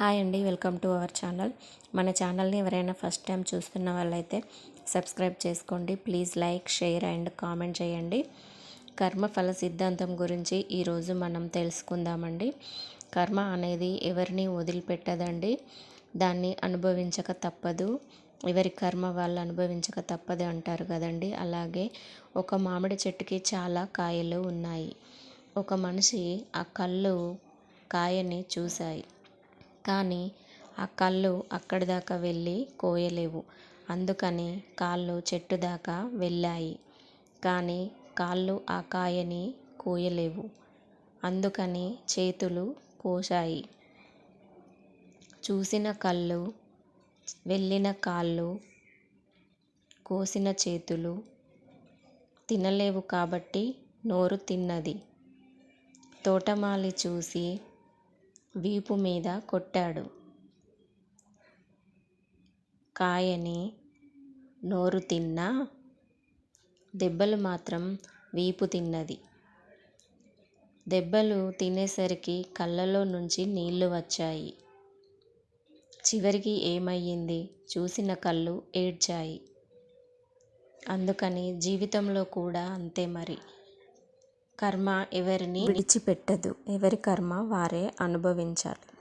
Hi అండి welcome to our channel. మన ఛానల్ని ఎవరైనా ఫస్ట్ టైం చూస్తున్న వాళ్ళైతే సబ్స్క్రైబ్ చేసుకోండి. Please like share and comment చేయండి. కర్మఫల సిద్ధాంతం గురించి ఈరోజు మనం తెలుసుకుందామండి. కర్మ అనేది ఎవరిని వదిలిపెట్టదండి దాన్ని అనుభవించక తప్పదు. ఎవరి కర్మ వాళ్ళు అనుభవించక తప్పదు అంటారు కదండి. అలాగే ఒక మామిడి చెట్టుకి చాలా కాయలు ఉన్నాయి. ఒక మనిషి ఆ కళ్ళు కాయని చూశాయి. కానీ ఆ కళ్ళు అక్కడి దాకా వెళ్ళి కోయలేవు. అందుకని కాళ్ళు చెట్టు దాకా వెళ్ళాయి. కానీ కాళ్ళు ఆ కాయని కోయలేవు. అందుకని చేతులు కోశాయి. చూసిన కళ్ళు వెళ్ళిన కాళ్ళు కోసిన చేతులు తినలేవు కాబట్టి నోరు తిన్నది. తోటమాలి చూసి వీపు మీద కొట్టాడు. కాయని నోరు తిన్నా దెబ్బలు మాత్రం వీపు తిన్నది. దెబ్బలు తినేసరికి కళ్ళలో నుంచి నీళ్ళు వచ్చాయి. చివరికి ఏమయ్యింది? చూసిన కళ్ళు ఏడ్చాయి. అందుకని జీవితంలో కూడా అంతే మరి. కర్మ ఎవరిని విడిచిపెట్టదు. ఎవరి కర్మ వారే అనుభవించాలి.